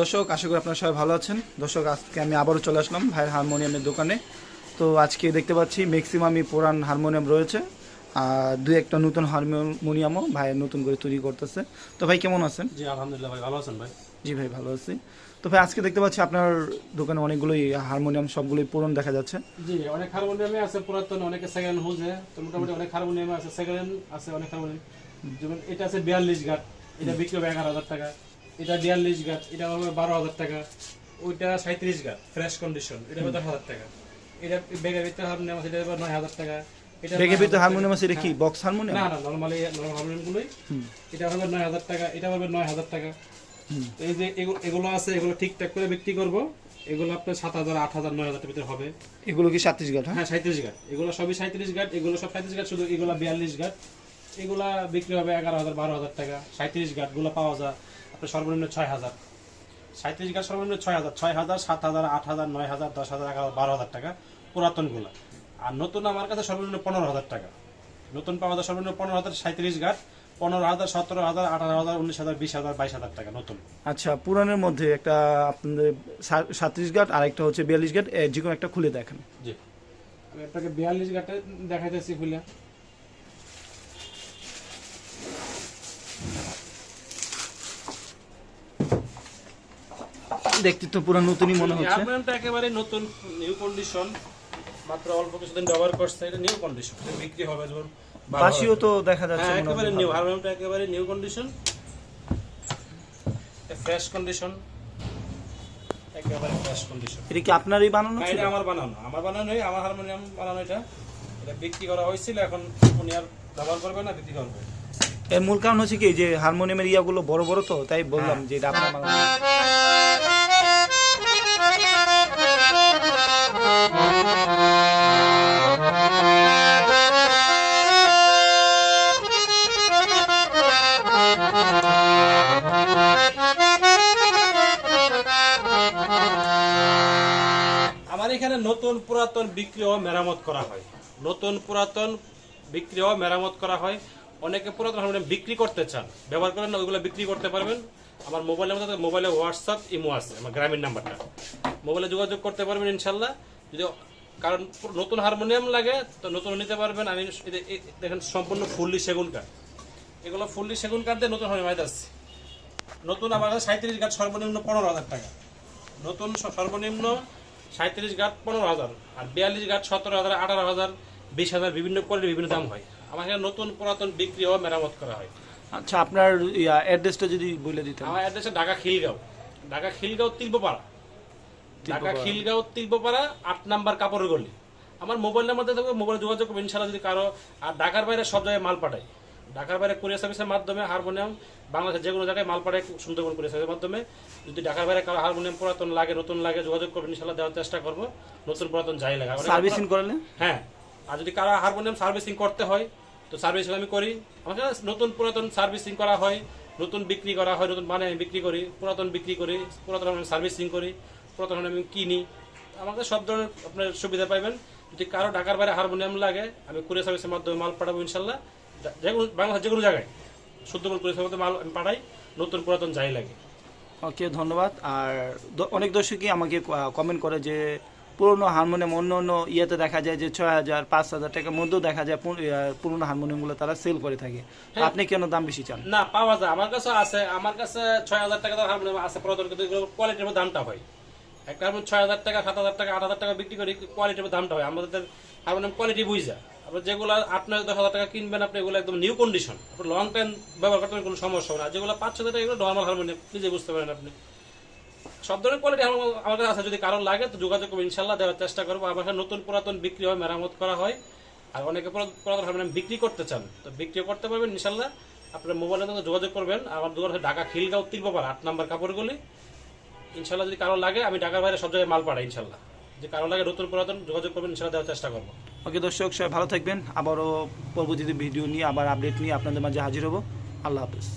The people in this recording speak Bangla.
দর্শক আশা করি আপনারা সবাই ভালো আছেন। দর্শক আজকে আমি আবারও চলে আসলাম ভাইয়ের হারমোনিয়ামের দোকানে। তো আজকে দেখতে পাচ্ছি ম্যাক্সিমামই পুরান হারমোনিয়াম রয়েছে। আর দুই একটা নতুন হারমোনিয়ামও ভাইয়ের নতুন করে তৈরি করতেছে। তো ভাই কেমন আছেন? জি আলহামদুলিল্লাহ ভাই ভালো আছেন ভাই? জি ভাই ভালো আছি। তো ভাই আজকে দেখতে পাচ্ছি আপনার দোকানে অনেকগুলোই হারমোনিয়াম সবগুলোই পুরন দেখা যাচ্ছে। জি অনেক হারমোনিয়ামে আছে পুরাতন অনেক সেকেন্ড হুজে। তো মোটামুটি অনেক হারমোনিয়াম আছে সেকেন্ড আছে অনেক হারমোনিয়াম। যেমন এটা আছে বিয়াল্লিশ গাট এটা বিক্রি হবে এগারো হাজার টাকা। এটা বিয়াল্লিশ গাট এটা হবে বারো হাজার টাকা। ওইটা সাঁত্রিশ গাট ফ্রেশ কন্ডিশন এটা হবে দশ হাজার টাকা। এটা বেগের ভিতরে হারমোনিয়াম আছে এটা হবে নয় হাজার টাকা। বেগে ভিতরে হারমোনিয়াম আছে এটা কি বক্স হারমোনিয়াম? না না নর্মালি নর্মাল হারমোনিয়ামগুলোই। এটা হবে নয় হাজার টাকা এটা হবে নয় হাজার টাকা। এই যে এগুলো আছে এগুলো ঠিকঠাক করে বিক্রি করব। এগুলো আপনার সাত হাজার আট হাজার নয় হাজার ভিতরে হবে। এগুলো কি হ্যাঁ? হ্যাঁ সাঁত্রিশ এগুলো সবই সাঁত্রিশ এগুলো সব সাঁত্রিশ গাট শুধু এগুলো বিয়াল্লিশ গাট এগুলা বিক্রি হবে এগারো হাজার বারো হাজার টাকা। সাঁত্রিশ গাটগুলো পাওয়া যায়। সর্বনিম্ন ছয় হাজার। সাঁত্রিশ গাট সর্বনিম্ন ছয় হাজার ছয় হাজার সাত হাজার আট হাজার নয় হাজার দশ হাজার এগারো বারো হাজার টাকা পুরাতনগুলো। আর নতুন আমার কাছে সর্বনিম্ন পনেরো হাজার টাকা। নতুন পাওয়া যায় সর্বনিম্ন পনেরো হাজার সাঁত্রিশ গাট পনেরো হাজার সতেরো হাজার আঠারো হাজার উনিশ হাজার বিশ হাজার বাইশ হাজার টাকা নতুন। আচ্ছা পুরানের মধ্যে একটা আপনাদের সাঁত্রিশ গাট আর একটা হচ্ছে বিয়াল্লিশ গাট যে কোনো একটা খুলে দেখেন। জি। আমি আপনাকে বিয়াল্লিশ গাটে দেখাইতেছি খুলে। দেখতে তো পুরো নতুনই মনে হচ্ছে। হারমোনিয়ামটা একেবারে নতুন নিউ কন্ডিশন মাত্র অল্প কিছুদিন ব্যবহার করছে এটা নিউ কন্ডিশন বিক্রি হবে যখন বাসিও তো দেখা যাচ্ছে হ্যাঁ একেবারে নিউ হারমোনিয়ামটা একেবারে নিউ কন্ডিশন ফ্রেশ কন্ডিশন একেবারে ফ্রেশ কন্ডিশন এটা কি আপনারই বানানো ছিল? এটা আমার বানানো। আমার বানানো নয় আমার হারমোনিয়াম বানানো এটা। এটা বিক্রি করা হয়েছিল এখন উনি আর ব্যবহার করবে না বিক্রি করবে। এর মূল কারণ হচ্ছে কি যে হারমোনিয়ামের ইয়াগুলো বড় বড় তো তাই বললাম হ্যাঁ। যে এটা আপনার বানানো। এখানে নতুন পুরাতন বিক্রি ও মেরামত করা হয়। নতুন পুরাতন বিক্রি ও মেরামত করা হয়। অনেকে পুরাতন হারমোনিয়াম বিক্রি করতে চান। ব্যবহার করেন না ওইগুলো বিক্রি করতে পারবেন। আমার মোবাইলের মধ্যে মোবাইলে হোয়াটসঅ্যাপ ইমো আছে, আমার গ্রামীণ নাম্বারটা। মোবাইলে যোগাযোগ করতে পারবেন ইনশাল্লাহ যদি কারণ নতুন হারমোনিয়াম লাগে, তো নতুন নিতে পারবেন। আমি দেখেন সম্পূর্ণ ফুললি সেগুন কাঠ। এগুলো ফুললি সেগুন কাঠ দিয়ে নতুন হারমোনিয়াম আসছে। নতুন আমার কাছে সাঁত্রিশ গাছ সর্বনিম্ন পনেরো হাজার টাকা। নতুন সর্বনিম্ন সাঁত্রিশ গাট পনেরো হাজার আর বিয়াল্লিশ গাট সতেরো হাজার আঠারো হাজার বিশ হাজার বিভিন্ন কোয়ালিটির বিভিন্ন দাম হয়। আমার এখানে নতুন পুরাতন বিক্রি ও মেরামত করা হয়। আচ্ছা আপনার অ্যাড্রেসটা যদি বলে দিতেন। আমার অ্যাড্রেস ঢাকা খিলগাঁও। ঢাকা খিলগাঁও তিলবপাড়া ঢাকা খিলগাঁও তিলবপাড়া আট নাম্বার কাপড়ের গলি। আমার মোবাইল নাম্বার দিয়ে থাকবে মোবাইলে যোগাযোগ করবে ইনশাল্লাহ যদি কারও আর ঢাকার বাইরে সব জায়গায় মাল পাঠাই ঢাকার বাইরে কুরিয়ার সার্ভিসের মাধ্যমে হারমোনিয়াম বাংলাদেশের যে কোনো জায়গায় মাল পাঠায় সুন্দরবন কুরিয়ার সার্ভিসের মাধ্যমে যদি ঢাকার বাইরে কারও হারমোনিয়াম পুরাতন লাগে নতুন লাগে যোগাযোগ করবে ইনশাল্লাহ দেওয়ার চেষ্টা করব। নতুন পুরাতন যাই লাগে সার্ভিসিং করলে হ্যাঁ। আর যদি কারও হারমোনিয়াম সার্ভিসিং করতে হয় তো সার্ভিসিং আমি করি। আমার কাছে নতুন পুরাতন সার্ভিসিং করা হয় নতুন বিক্রি করা হয় নতুন মানে আমি বিক্রি করি পুরাতন বিক্রি করি পুরাতন আমি সার্ভিসিং করি পুরাতন আমি কিনি। কাছে সব ধরনের আপনার সুবিধা পাইবেন। যদি কারও ঢাকার বাইরে হারমোনিয়াম লাগে আমি কুরিয়ার সার্ভিসের মাধ্যমে মাল পাঠাবো ইনশাল্লাহ যা- কোনো বাংলাদেশের যে কোনো জায়গায় শুদ্ধ সার্ভিসের মাল আমি পাঠাই নতুন পুরাতন যাই লাগে। ওকে ধন্যবাদ। আর অনেক দর্শকই আমাকে কমেন্ট করে যে পুরনো হারমোনিয়াম অন্য অন্য ইয়েতে দেখা যায় যে ছয় হাজার পাঁচ হাজার টাকার মধ্যেও দেখা যায় পুর- পুরনো হারমোনিয়ামগুলো তারা সেল করে থাকে। আপনি কেন দাম বেশি চান? না পাওয়া যায়। আমার কাছে আছে আমার কাছে ছয় হাজার টাকা হারমোনিয়াম আছে পুরাতন কিন্তু কোয়ালিটির দামটা হয়। একটা হারমোনিয়াম ছয় হাজার টাকা সাত হাজার টাকা আট হাজার টাকা বিক্রি করি কোয়ালিটির দামটা হয়। আমাদের হারমোনিয়াম কোয়ালিটি বুঝা। আপনার যেগুলো আট নয় দশ হাজার টাকা কিনবেন, আপনি এগুলো একদম নিউ কন্ডিশন আপনি লং টাইম ব্যবহার করতে কোনো সমস্যা হবে না। যেগুলো পাঁচ হাজার টাকা এগুলো নর্মাল হারমোনিয়াম নিজে বুঝতে পারেন আপনি। সব ধরনের কোয়ালিটি আমার কাছে আছে। যদি কারও লাগে তো যোগাযোগ করব ইনশাল্লাহ দেওয়ার চেষ্টা করব। আমার কাছে নতুন পুরাতন বিক্রি হয়, মেরামত করা হয়। আর অনেকে পুরা- পুরাতন হারমোনিয়াম বিক্রি করতে চান, তো বিক্রি করতে পারবেন ইনশাল্লাহ আপনার মোবাইলের সঙ্গে যোগাযোগ করবেন। আমার দোকান হচ্ছে ঢাকা খিলগাঁও তিলপাড়া আট নাম্বার কাপড়গুলি। ইনশাল্লাহ যদি কারও লাগে, আমি ঢাকার বাইরে সব জায়গায় মাল পাঠাই ইনশাল্লাহ যে কারও লাগে নতুন পুরাতন যোগাযোগ করবেন, সেটা দেওয়ার চেষ্টা করব। ওকে দর্শক, সবাই ভালো থাকবেন। আবারও পরবর্তীতে ভিডিও নিয়ে, আবার আপডেট নিয়ে আপনাদের মাঝে হাজির হব। আল্লাহ হাফিজ।